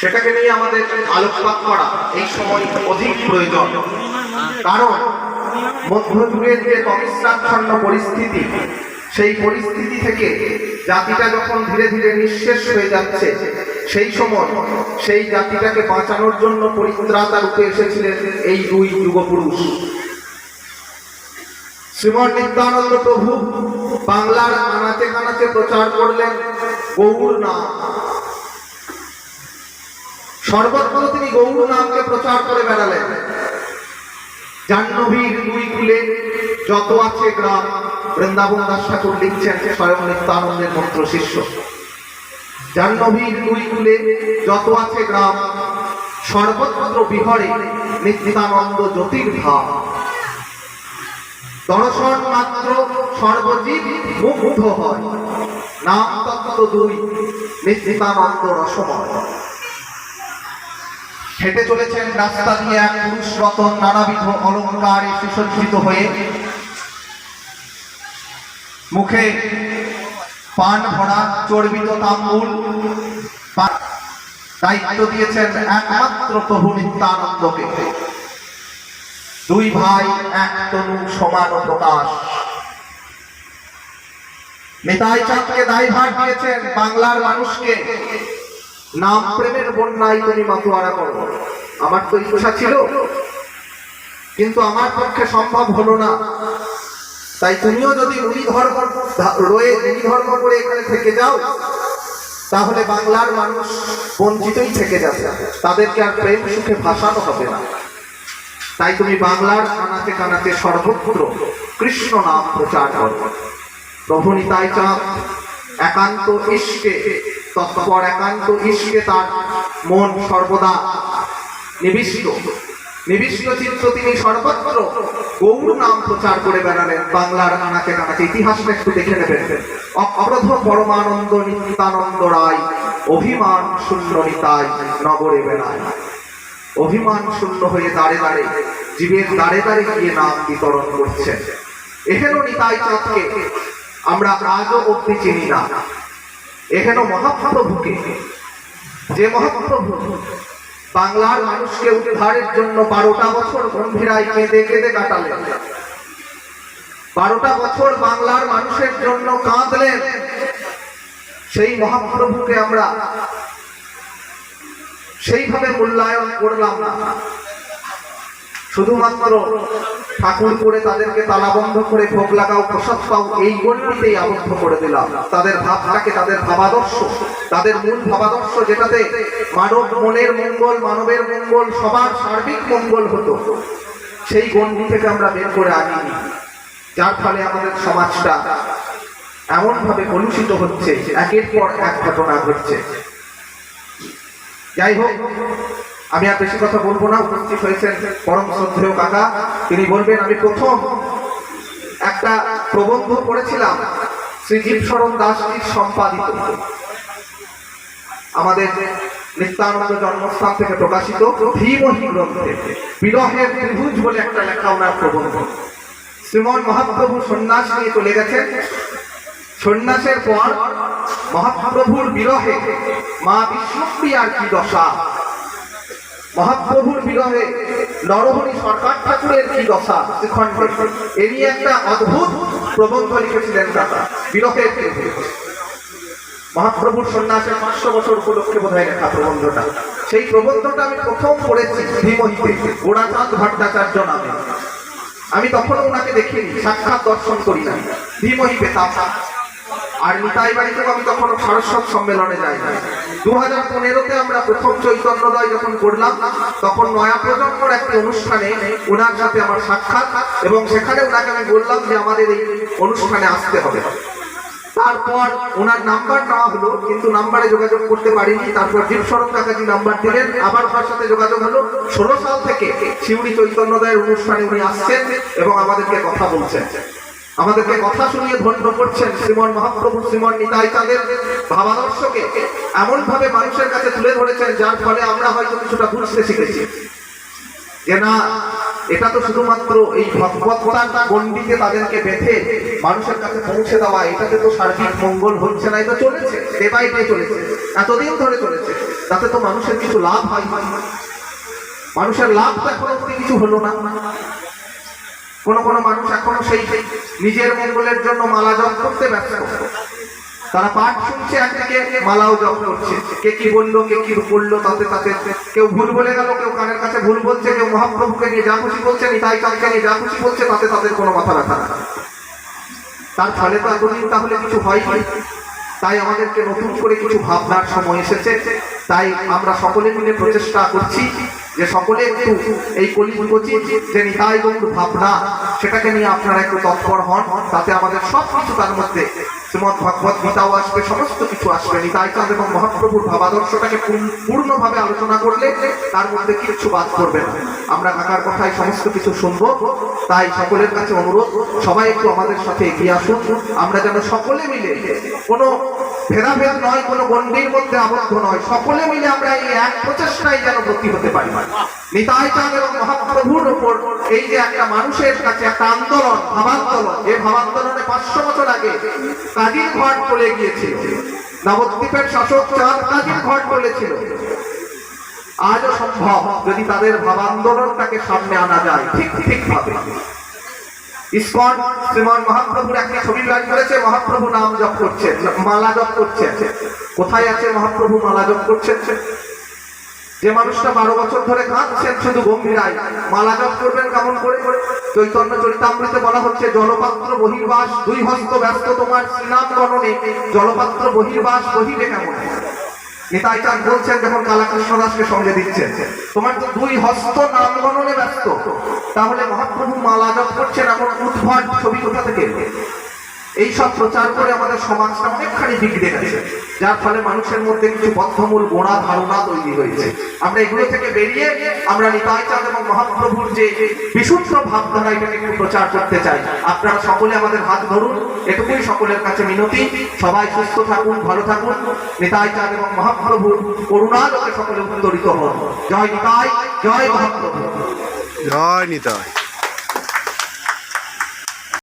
সেটাকে নিয়ে আমাদের আলোকপাত করা, এই সময় অধিক প্রয়োজন। কারণ মধ্যযুগের যে তমিশ্রাচ্ছন্ন পরিস্থিতি, সেই পরিস্থিতি থেকে জাতিটা যখন ধীরে ধীরে নিঃশেষ হয়ে যাচ্ছে, সেই সময় সেই জাতিটাকে বাঁচানোর জন্য পরিত্রাতা রূপে এসেছিলেন এই দুই যুগপুরুষ। শ্রীমন নিত্যানন্দ প্রভু বাংলার আনাচে কানাচে প্রচার করলেন, গৌর নাম। সর্বত্র তিনি গৌর নামকে প্রচার করে বেড়ালেন। জাহ্নবীর দুই কুলে যত আছে গ্রাম, বৃন্দাবন দাস ঠাকুর লিখছেন স্বয়ং নিত্যানন্দের মন্ত্র শিষ্য। জাহ্নবীর দুই কুলে যত আছে গ্রাম, সর্বত্র বিহরে নিত্যানন্দ জ্যোতির্ভাব দর্শন মাত্র সর্বজীব মুগ্ধ হয়, নাম তত্ত্ব দুই, নিত্যানন্দ রসময়। হেঁটে চলেছেন রাস্তা দিয়ে এক পুরুষ রতন নানাবিধ অলঙ্কারে সুসজ্জিত হয়ে। মুখে পান ভরা চর্বিত তাম্বুল। দায়িত্ব দিয়েছেন একমাত্র প্রভু নিত্যানন্দকে দুই ভাই, এক তনু, সমান প্রকাশ। নিতাই চাঁদকে দায়ভার দিয়েছেন বাংলার মানুষকে। নাম প্রেমের বন্যায় তুমি মাতোয়ারা করো। আমার তো ইচ্ছা ছিল, কিন্তু আমার পক্ষে সম্ভব হলো না। তাই তুমিও যদি ধর্ম রয়ে মুনি ধর্ম করে এখানে থেকে যাও, তাহলে বাংলার মানুষ বঞ্চিতই থেকে যাবে। তাদেরকে আর প্রেম সুখে ভাসানো হবে না। তাই তুমি বাংলার কানাতে কানাতে সর্বত্র কৃষ্ণ নাম প্রচার করো। প্রভু নিতাই চাঁদ, একান্ত ইস্কে তৎপর একান্ত ইস্কে তার মন সর্বদা নিবিষ্ট। নিবিষ্ট চিত্ত তিনি সর্বত্র গৌর নাম প্রচার করে বেড়ালেন। বাংলার আনাকে কানাকে ইতিহাসটা একটু দেখে নেবেন। অ- অবধ পরমানন্দ নিত্যানন্দ রায়, অভিমান শূন্য নিতাই নগরে বেড়ায় অভিমান শূন্য হয়ে দাঁড়ে দাঁড়ে জীবের দাঁড়ে দাঁড়ে গিয়ে নাম বিতরণ করছেন। এখানে নিতাই চাঁদকে আমরা আজও অব্দি চিনি না। এখানে মহাপ্রভুকে। যে মহাপ্রভু বাংলার মানুষকে উদ্ধারের জন্য বারোটা বছর গম্ভীরায় কেঁদে কেঁদে কাটালেন। বারোটা বছর বাংলার মানুষের জন্য কাঁদলেন। সেই মহাপ্রভুকে আমরা সেইভাবে মূল্যায়ন করলাম না। শুধুমাত্র ঠাকুর করে তাদেরকে তালাবন্ধ করে ভোগ লাগাও, প্রসাদ পাও, এই গণ্ডিতেই আবদ্ধ করে দিলাম। তাদের ভাবটাকে তাদের ভাবাদর্শ, তাদের মূল ভাবাদর্শ যেটাতে মানব মনের মঙ্গল, মানবের মঙ্গল, সবার সার্বিক মঙ্গল হতো, সেই গণ্ডি থেকে আমরা বের করে আনিনি। যার ফলে আমাদের সমাজটা এমনভাবে কলুষিত হচ্ছে, একের পর এক ঘটনা ঘটছে। যাই হোক আমি আর বেশি কথা বলব না, উপস্থিত হয়েছেন পরম শ্রদ্ধেয় কাকা। তিনি বলবেন, আমি প্রথম একটা প্রবন্ধ পড়েছিলাম, শ্রী জীবশরণ দাসজির সম্পাদিত। আমাদের নিত্যানন্দ জন্মস্থান থেকে প্রকাশিত ভীমহী গ্রন্থে বিরহের ত্রিভুজ বলে একটা লেখা ওনার প্রবন্ধ। শ্রীমন মহাপ্রভু সন্ন্যাস নিয়ে চলে গেছেন। সন্ন্যাসের পর মহাপ্রভুর বিরহে মা বিষ্ণুপ্রিয়ার কি দশা? মহাপ্রভুর বিরহে নরহরি সরকার ঠাকুরের কি দশা? শ্রীখণ্ডে একটা অদ্ভুত প্রবন্ধ লিখেছিলেন দাদা। বিরহের মহাপ্রভুর সন্ন্যাসের পাঁচশো বছর উপলক্ষে বোধহয় লেখা প্রবন্ধটা। সেই প্রবন্ধটা আমি প্রথম পড়েছি ভীমহিতে গোড়াচাঁদ ভট্টাচার্য নামে। আমি তখনও ওনাকে দেখিনি, সাক্ষাৎ দর্শন করি না ভীমহি পেতাম আর নিতাই বাড়িতেও আমি তখনও সারস্বত সম্মেলনে যাই দু হাজার পনেরোতে আমরা প্রথম চৈতন্যদয় যখন করলাম, তখন নয়া প্রজন্মর একটি অনুষ্ঠানে ওনার সাথে আমার সাক্ষাৎ এবং সেখানে ওনাকে আমি বললাম যে আমাদের এই অনুষ্ঠানে আসতে হবে। তারপর ওনার নাম্বার নেওয়া হলো, কিন্তু নাম্বারে যোগাযোগ করতে পারিনি। তারপর দীপ দীপসরণ কাকাজি নাম্বার দিলেন। আবার ওনার সাথে যোগাযোগ হলো। ষোলো সাল থেকে শিউড়ি চৈতন্যদয়ের অনুষ্ঠানে উনি আসছেন এবং আমাদেরকে কথা বলছেন। আমাদেরকে কথা শুনিয়ে ধন্য করছেন শ্রীমন মহাপ্রভু, শ্রীমন নিতাই চাঁদের ভাবাদর্শকে এমন ভাবে মানুষের কাছে তুলে ধরেছেন, যার ফলে আমরা হয়তো কিছুটা বুঝতে শিখেছি। যে না, এটা তো শুধুমাত্র এই ভগবত্তার গণ্ডিতে তাদেরকে বেঁধে মানুষের কাছে পৌঁছে দেওয়া, এটাতে তো সার্বিক মঙ্গল হচ্ছে না, এটা চলেছে ডে বাই ডে চলেছে, এতদিন ধরে চলেছে, তাতে তো মানুষের কিছু লাভ হয়। মানুষের লাভ তো এখনও অব্দি কিছু হলো না। কোন কোন মানুষ এখনও সেই সেই নিজের মঙ্গলের জন্য মালা জপ করতে ব্যস্ত। তারা পাঠ শুনছে একদিকে, মালাও জপ করছে। কে কি বলল, কে কি বলল, তাতে তাতে কেউ ভুল বলে গেল, কেউ কানের কাছে ভুল বলছে, কেউ মহাপ্রভুকে নিয়ে যা খুশি বলছে, নিতাই চাঁদকে নিয়ে যা খুশি বলছে, তাতে তাদের কোনো মাথা ব্যথা না। তার ফলে তো এতদিন তাহলে কিছু হয়নি। তাই আমাদেরকে নতুন করে কিছু ভাবনার সময় এসেছে। তাই আমরা সকলে মিলে প্রচেষ্টা করছি যে সকলে একটু এই কলিযুগচি যে নিতাই গৌর ভাবনা, সেটাকে নিয়ে আপনারা একটু তৎপর হন, তাতে আমাদের সব কিছু তার মধ্যে শ্রীমদ ভগবত গীতাও আসবে, সমস্ত কিছু আসবে। নিতাই চাঁদ এবং মহাপ্রভুর ভাবাদর্শটাকে পূর্ণভাবে আলোচনা করলে তার মধ্যে কিছু বাদ করবে না। আমরা কাকার কথায় সমস্ত কিছু শুনব। তাই সকলের কাছে অনুরোধ, সবাই একটু আমাদের সাথে এগিয়ে আসুন। আমরা যেন সকলে মিলে কোনো ভেদাভেদ নয়, কোনো গণ্ডির মধ্যে আবদ্ধ নয়। সকলে মিলে আমরা এই এক প্রচেষ্টায় যেন ব্রতী হতে পারি। নিতাই চাঁদ এবং মহাপ্রভুর ওপর এই যে একটা মানুষের কাছে একটা আন্দোলন ভাবান্দোলন যে ভাবান্দোলনে পাঁচশো বছর আগে কাজীর ঘট চলে গিয়েছিল। নবদ্বীপের শাসক চাঁদ কাজীর ঘট বলেছিল, আজও সম্ভব যদি তাদের ভাবান্দোলনটাকে সামনে আনা যায়। ঠিক ঠিক ভাবে। ইস্কন, শ্রীমান মহাপ্রভুর একটা ছবি লাইন করেছে, মহাপ্রভু নাম জপ করছে, মালা জপ করছে। কোথায় আছে মহাপ্রভু মালা জপ করছেন যে মানুষটা বারো বছর ধরে কাঁদছেন, শুধু গম্ভীরায় মালা জপ করবেন কেমন করে? চৈতন্য চরিতামৃতে বলা হচ্ছে, জলপাত্র বহির্বাস, দুই হস্ত ব্যস্ত তোমার শ্রীনাম গণনে। জলপাত্র বহির্বাস বহিরে কেমন? নিতাই চাঁদ বলছেন যখন কালাকৃষ্ণ দাসকে সঙ্গে দিচ্ছেন, তোমার তো দুই হস্ত নাম গণনে ব্যস্ত। তাহলে মহাপ্রভু মালা জপ করছেন এমন উদ্ভট ছবি কোথা থেকে এলো? এই সব প্রচার করে আমাদের সমাজটা অনেকখানি বিগড়ে গেছে। যার ফলে মানুষের মধ্যে কিছু বদ্ধমূল গোড়া ধারণা তৈরি হয়েছে। আমরা এগুলো থেকে বেরিয়ে আমরা নিতাই চাঁদ এবং মহাপ্রভুর যে বিশুদ্ধ ভাবধারা এটাকে একটু প্রচার করতে চাই। আপনারা সকলে আমাদের হাত ধরুন। এটুকুই সকলের কাছে মিনতি। সবাই সুস্থ থাকুন, ভালো থাকুন। নিতাই চাঁদ এবং মহাপ্রভুর করুণা লোকে সকলে উত্তরিত হন জয় নিতাই, জয় মহাপ্রভু। জয় নিতাই।